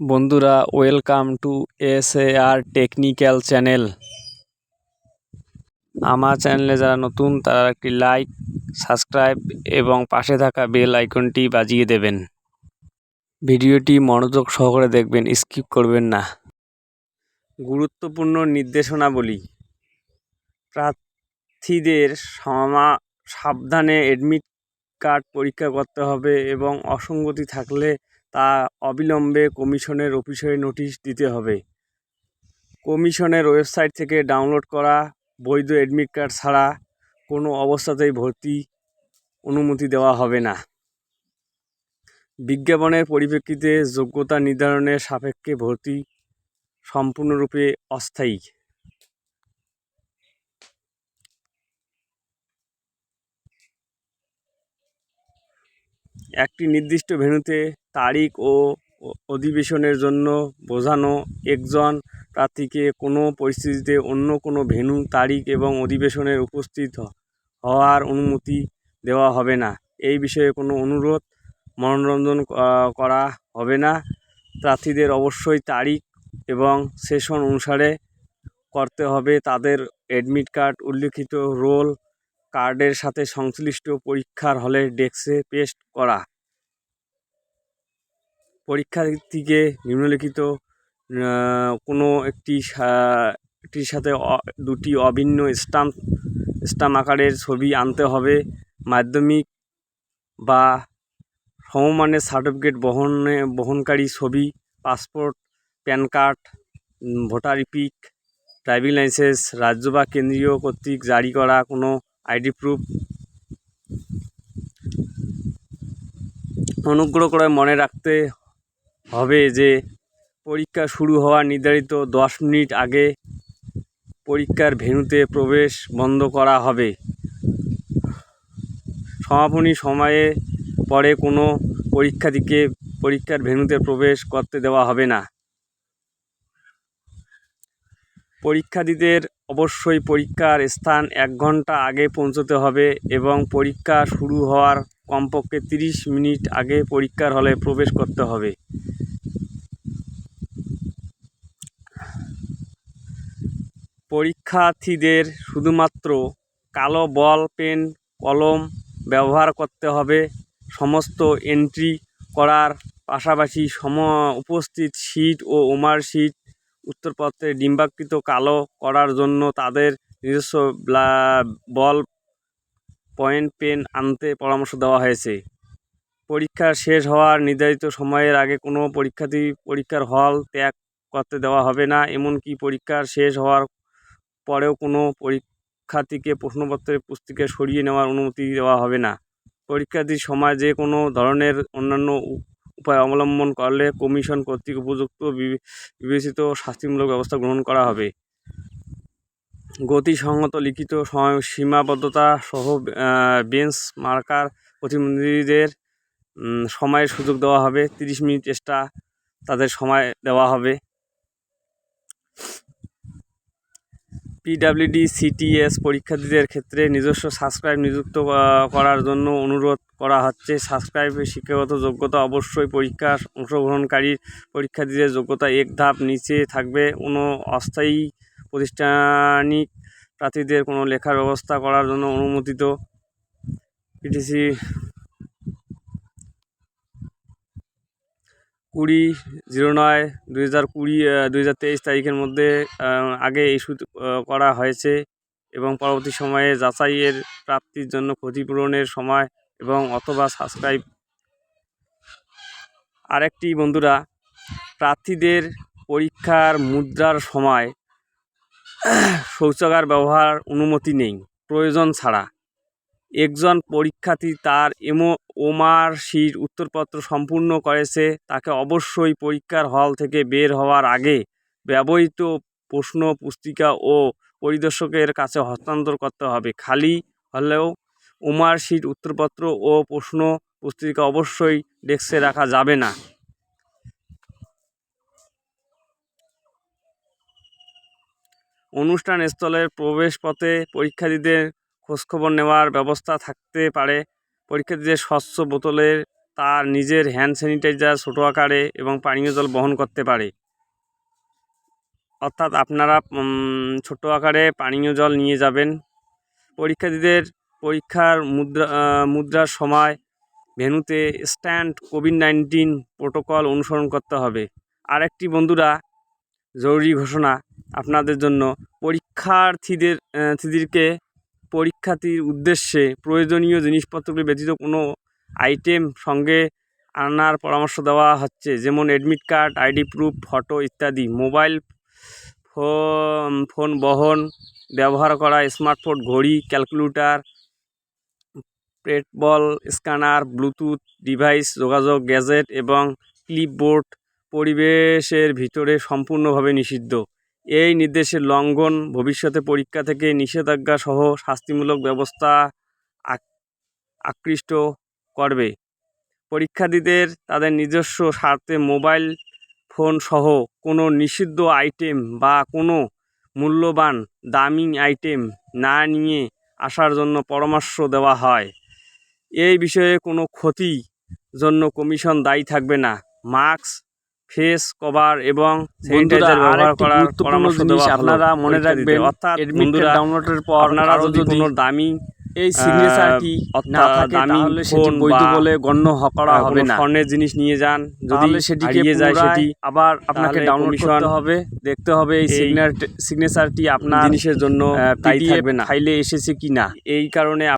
বন্ধুরা welcome to S A R technical channel আমার চ্যানেলে যারা নতুন, তারা একটি লাইক সাবস্ক্রাইব এবং পাশে থাকা বেল আইকনটি বাজিয়ে দেবেন। ভিডিওটি মনোযোগ সহকারে দেখবেন স্কিপ করবেন না। গুরুত্বপূর্ণ নির্দেশনাবলী। প্রার্থীদের সমা, সাবধানে অ্যাডমিট কার্ড পরীক্ষা করতে হবে এবং অসঙ্গতি থাকলে তা অবিলম্বে কমিশনের অফিসে নোটিশ দিতে হবে। কমিশনের ওয়েবসাইট থেকে ডাউনলোড করা বৈধ অ্যাডমিট কার্ড ছাড়া কোনো অবস্থাতেই ভর্তি অনুমতি দেওয়া হবে না। বিজ্ঞাপনের পরিপ্রেক্ষিতে যোগ্যতা নির্ধারণের সাপেক্ষে ভর্তি সম্পূর্ণরূপে অস্থায়ী। একটি নির্দিষ্ট ভেন্যুতে তারিখ ও অধিবেশনের জন্য বোঝানো একজন প্রার্থীকে কোনো পরিস্থিতিতে অন্য কোনো ভেন্যু তারিখ এবং অধিবেশনের উপস্থিত হওয়ার অনুমতি দেওয়া হবে না। এই বিষয়ে কোনো অনুরোধ মনোরঞ্জন করা হবে না। প্রার্থীদের অবশ্যই তারিখ এবং সেশন অনুসারে করতে হবে। তাদের অ্যাডমিট কার্ড, উল্লিখিত রোল কার্ডের সাথে সংশ্লিষ্ট পরীক্ষার হলে ডেস্কে পেস্ট করা। পরীক্ষার্থীকে নিম্নলিখিত কোনো একটি একটির সাথে দুটি অভিন্ন স্টাম্প স্টাম্প আকারের ছবি আনতে হবে। মাধ্যমিক বা সমমানের সার্টিফিকেট বহনে, বহনকারী ছবি, passport, PAN card voter pic, driving licence, রাজ্য বা কেন্দ্রীয় কর্তৃক জারি করা কোনো আইডি প্রুফ। অনুগ্রহ করে মনে রাখতে হবে যে পরীক্ষা শুরু হওয়ার নির্ধারিত দশ মিনিট আগে পরীক্ষার ভেন্যুতে প্রবেশ বন্ধ করা হবে। সমাপনী সময়ে পরে কোনো পরীক্ষার্থীকে পরীক্ষার ভেন্যুতে প্রবেশ করতে দেওয়া হবে না। পরীক্ষার্থীদের অবশ্যই পরীক্ষার স্থান এক ঘণ্টা আগে পৌঁছতে হবে এবং পরীক্ষা শুরু হওয়ার কমপক্ষে তিরিশ মিনিট আগে পরীক্ষার হলে প্রবেশ করতে হবে। পরীক্ষার্থীদের শুধুমাত্র কালো বল, পেন, কলম ব্যবহার করতে হবে। সমস্ত এন্ট্রি করার পাশাপাশি সম উপস্থিত সিট ও ওমার সিট উত্তরপত্রে ডিম্বাকৃত কালো করার জন্য তাদের নিজস্ব ব্লা- পয়েন্ট পেন আনতে পরামর্শ দেওয়া হয়েছে। পরীক্ষা শেষ হওয়ার নির্ধারিত সময়ের আগে কোনো পরীক্ষার্থী পরীক্ষার হল ত্যাগ করতে দেওয়া হবে না, এমনকি পরীক্ষার শেষ হওয়ার পরেও কোনো পরীক্ষার্থীকে প্রশ্নপত্রের পুস্তিকা সরিয়ে নেওয়ার অনুমতি দেওয়া হবে না। পরীক্ষার্থীর সময় যে কোনো ধরনের অন্যান্য উপায় অবলম্বন করলে কমিশন কর্তৃক উপযুক্ত বিবে- বিবেচিত শাস্তিমূলক ব্যবস্থা গ্রহণ করা হবে। গতিসংহত লিখিত সময় সীমাবদ্ধতা সহ বেঞ্চ মার্কার প্রতিনিধিদের সময়ের সুযোগ দেওয়া হবে। তিরিশ মিনিট এক্সট্রা তাদের সময় দেওয়া হবে। পিডাব্লিউডি সিটিএস পরীক্ষার্থীদের ক্ষেত্রে নিজস্ব সাবস্ক্রাইব নিযুক্ত করার জন্য অনুরোধ করা হচ্ছে। সাবস্ক্রাইবের শিক্ষাগত যোগ্যতা অবশ্যই পরীক্ষা অংশগ্রহণকারী পরীক্ষার্থীদের যোগ্যতা এক ধাপ নিচে থাকবে। কোনো অস্থায়ী প্রতিষ্ঠানিক প্রার্থীদের কোনো লেখার ব্যবস্থা করার জন্য অনুমোদিত। পিটিসি কুড়ি জিরো নয় দুই হাজার কুড়ি দুই হাজার তেইশ তারিখের মধ্যে আগে ইস্যু করা হয়েছে এবং পরবর্তী সময়ে যাচাইয়ের প্রাপ্তির জন্য ক্ষতিপূরণের সময় এবং অথবা সাবস্ক্রাইব আরেকটি বন্ধুরা, প্রার্থীদের পরীক্ষার মুদ্রার সময়, শৌচাগার ব্যবহার অনুমতি নেই, প্রয়োজন ছাড়া। একজন পরীক্ষার্থী তার এমো ওমার শিট উত্তরপত্র সম্পূর্ণ করেছে, তাকে অবশ্যই পরীক্ষার হল থেকে বের হওয়ার আগে ব্যবহৃত প্রশ্ন, পুস্তিকা ও পরিদর্শকের কাছে হস্তান্তর করতে হবে। খালি হলেও ওমার শিট উত্তরপত্র ও প্রশ্ন, পুস্তিকা অবশ্যই ডেস্কে রাখা যাবে না। অনুষ্ঠান স্থলের প্রবেশপথে পরীক্ষার্থীদের খোঁজখবর নেওয়ার ব্যবস্থা থাকতে পারে। পরীক্ষার্থীদের স্বচ্ছ বোতলের, তার নিজের হ্যান্ড স্যানিটাইজার ছোটো আকারে এবং পানীয় জল বহন করতে পারে। অর্থাৎ আপনারা ছোটো আকারে পানীয় জল নিয়ে যাবেন। পরীক্ষার্থীদের পরীক্ষার মুদ্রা মুদ্রার সময় ভেন্যুতে স্ট্যান্ড কোভিড নাইন্টিন প্রোটোকল অনুসরণ করতে হবে। আরেকটি বন্ধুরা, জরুরি ঘোষণা আপনাদের জন্য। পরীক্ষার্থীদের থীদেরকে পরীক্ষার্থীর উদ্দেশ্যে প্রয়োজনীয় জিনিসপত্রগুলি ব্যতীত কোনো আইটেম সঙ্গে আনার পরামর্শ দেওয়া হচ্ছে, যেমন admit card ID proof photo ইত্যাদি। মোবাইল ফোন বহন, ব্যবহার করা স্মার্টফোন, ঘড়ি, ক্যালকুলেটর পেটবল স্ক্যানার, ব্লুটুথ ডিভাইস, যোগাযোগ গ্যাজেট এবং ক্লিপবোর্ড পরিবেশের ভিতরে সম্পূর্ণভাবে নিষিদ্ধ। এই নির্দেশের লঙ্ঘন, ভবিষ্যতে পরীক্ষা থেকে নিষেধাজ্ঞা সহ শাস্তিমূলক ব্যবস্থা আকৃষ্ট করবে। পরীক্ষার্থীদের তাদের নিজস্ব স্বার্থে মোবাইল ফোন সহ কোনো নিষিদ্ধ আইটেম বা কোনো মূল্যবান দামি আইটেম না নিয়ে আসার জন্য পরামর্শ দেওয়া হয়। এই বিষয়ে কোনো ক্ষতি জন্য কমিশন দায়ী থাকবে না। মাস্ক ফেস কভার এবং স্যানিটাইজার ব্যবহার করার পরামর্শ দেওয়া হলো। আপনারা মনে রাখবেন, অর্থাৎ বন্ধুরা ডাউনলোডের পর আপনারা যদি কোনো দামি এই সিগনেচারটি না থাকে তাহলে সেটি বৈধ বলে গণ্য করা হবে না। স্বর্ণের জিনিস নিয়ে যান যদি সেটিকে হারিয়ে যায় সেটি আবার আপনাকে ডাউনলোড করতে হবে। দেখতে হবে এই সিগনেচারটি আপনার জিনিসের জন্য পিডিএফ থাকবে না। ফাইলে এসেছে কিনা। এই কারণে